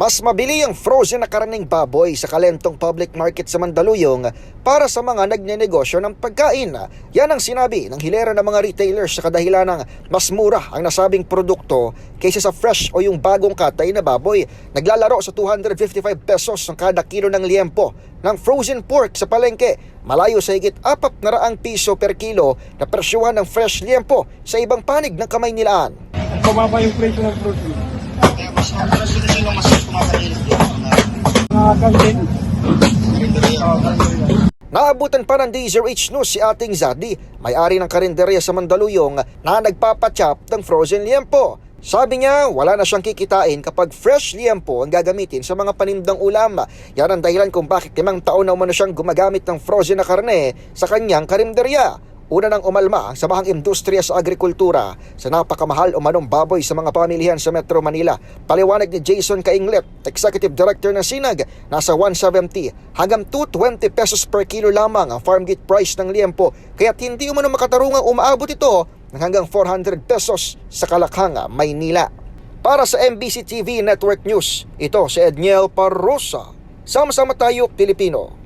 Mas mabili ang frozen na karning baboy sa kalentong public market sa Mandaluyong para sa mga nagnenegosyo ng pagkain. Yan ang sinabi ng hilera ng mga retailers sa kadahilan ng mas mura ang nasabing produkto kaysa sa fresh o yung bagong katay na baboy. Naglalaro sa 255 pesos ang kada kilo ng liempo ng frozen pork sa palengke. Malayo sa higit 400 piso per kilo na presyuhan ng fresh liempo sa ibang panig ng kamay nilaan. Bumaba yung presyo ng fruit. Kaya mas mas sino mas Naabutan pa ng DZRH News si ating Zadi, may-ari ng karinderya sa Mandaluyong na nagpapachop ng frozen liempo. Sabi niya, wala na siyang kikitain kapag fresh liempo ang gagamitin sa mga panimdang ulam. Yan ang dahilan kung bakit limang taon na umano siyang gumagamit ng frozen na karne sa kanyang karinderya. Una nang umalma ang samahang industriya sa agrikultura sa napakamahal umanong baboy sa mga pamilihan sa Metro Manila. Paliwanag ni Jason Kainglet, Executive Director ng Sinag, nasa 170 hanggang 220 pesos per kilo lamang ang farm gate price ng liempo kaya't hindi umano makatarungang umaabot ito ng hanggang 400 pesos sa Kalakhang, Maynila. Para sa MBC TV Network News, ito si Edniel Parrosa. Sama-sama tayo, Pilipino.